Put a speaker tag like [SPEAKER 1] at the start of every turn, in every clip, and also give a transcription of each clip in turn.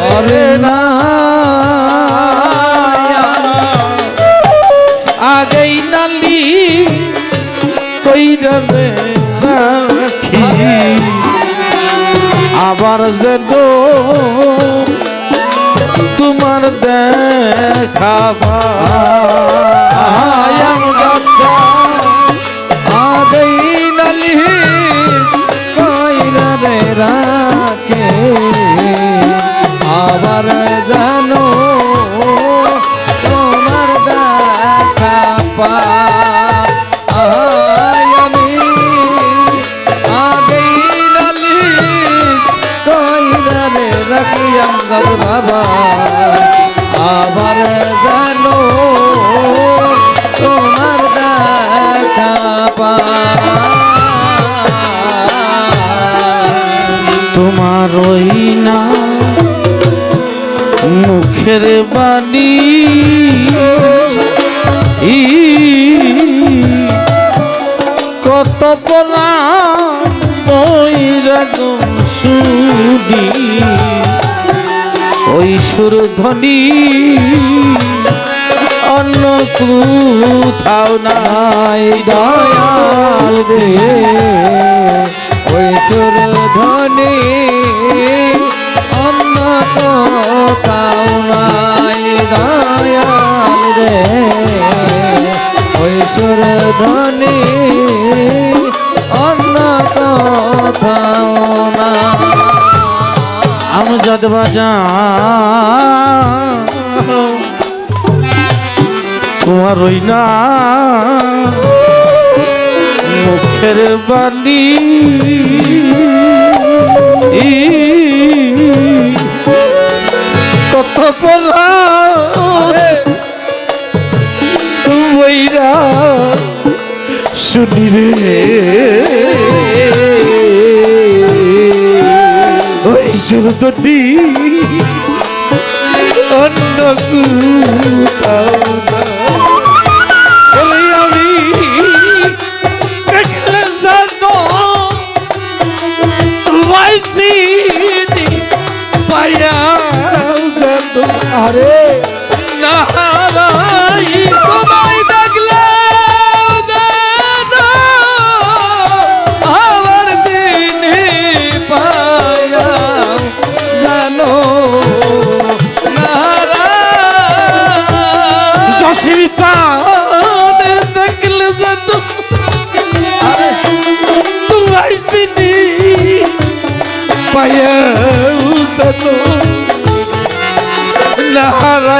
[SPEAKER 1] করে না
[SPEAKER 2] আগেই নালি কইরা রাখি। আবার যেন তোমার দেখাবা
[SPEAKER 1] আবার জানো, তোমার দেখা পা আমি আগই নালি কইরা রে রাখি আমগর বাবা। আবার জানো, তোমার দেখা পা
[SPEAKER 2] তোমার ওই না মুখের বাণী। কত পরা শুনি। ওই সুর ধ্বনি অন্য কোথাও
[SPEAKER 1] নাই দয়াল রে। ওই সুর ধ্বনি অন্য নাই দয়াল রে। সুর ধ্বনি অন্য কোথাও না
[SPEAKER 2] আমজাদ বাজা তোমার ওই না। মুখের বাণী। পলা বইরা শুনি রে ওই সুরতটি অন্য কোথাও। জানো
[SPEAKER 1] আরে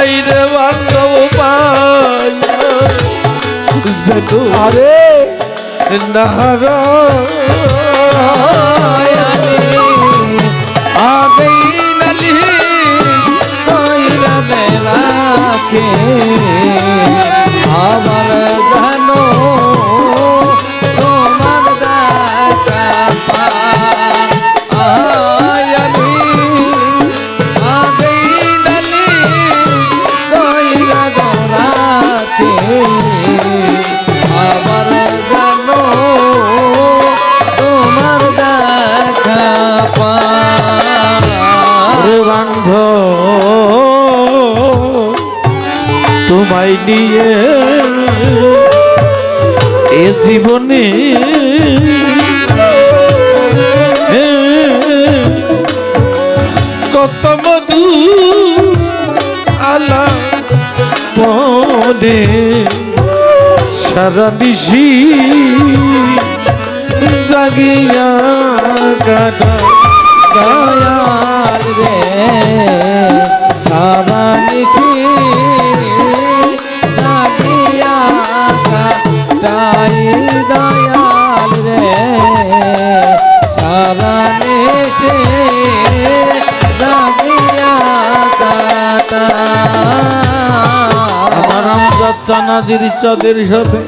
[SPEAKER 2] নাহারাই রে বান্ধব পাইয়া
[SPEAKER 1] যে তোমারে
[SPEAKER 2] নাহারাই তোমায় নিয়ে এ জীবনে কত মধু আলা মনে সারা নিশি জাগিয়া কাটা
[SPEAKER 1] দয়াল
[SPEAKER 2] চানাজির চাঁদের সাথে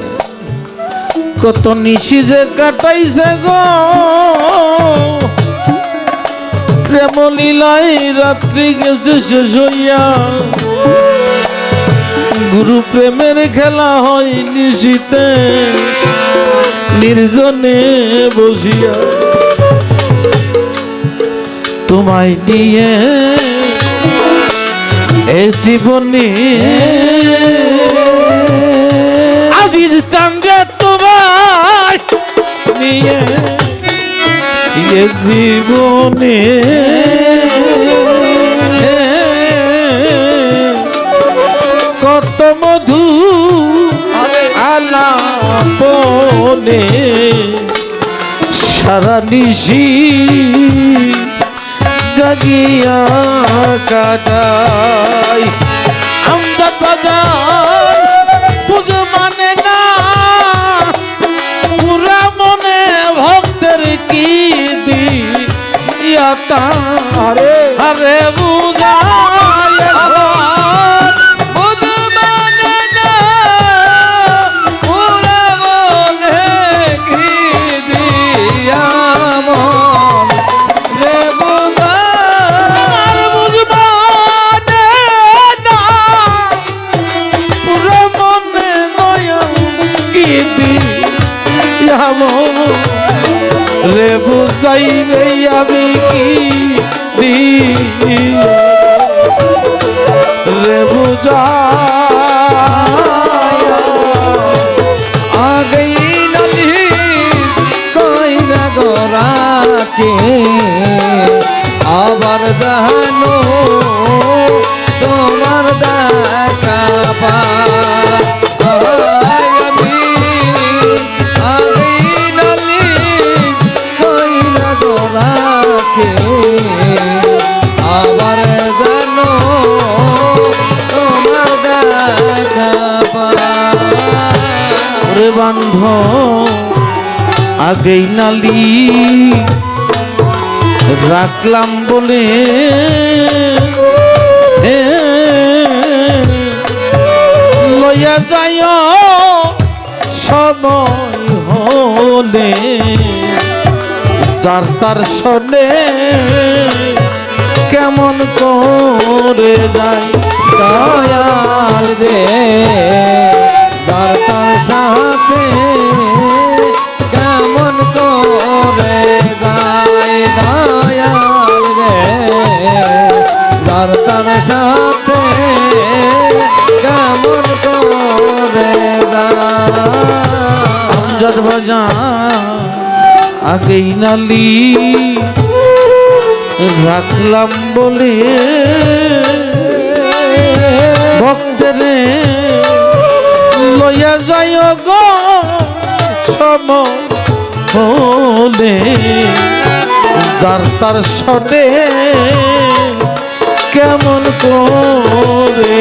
[SPEAKER 2] কত নিশি যে কাটাইছে গো। প্রেম লীলাই রাত্রি গেছে শেষ হইয়া। গুরু প্রেমের খেলা হয় নিশিতে নির্জনে বসিয়া তোমায় নিয়ে এ জীবনে। আজিজ চান্দে তোমায় নিয়ে এ জীবনে। সারা নিশি জাগিয়া কাটাই। আমদাদ বাজার পুজো মানে না। পুরা মনে ভক্তের কি দি আরে আরে বুঝায়।
[SPEAKER 1] রে
[SPEAKER 2] বুঝাই রে আমি কি দিল? রে বুঝা আগেই নালি রাখলাম বলে লইয়া যায় সময় হলে, যার তার শোনে কেমন করে যায়
[SPEAKER 1] দয়াল
[SPEAKER 2] আমজাদ বাজার আগেই নালি রাখলাম বলে ভক্তের লইয়া যায় গো সম যার তার সনে কেমন করে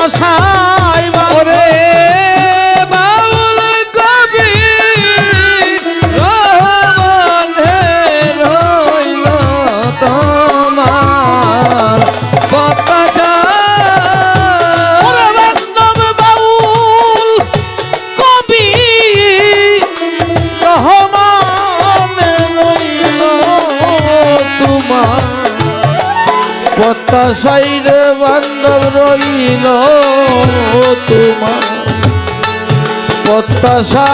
[SPEAKER 2] প্রত্যাশায় প্রত্যাশায় রে বান্ধব রইল তোমার প্রত্যাশা।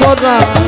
[SPEAKER 2] পরা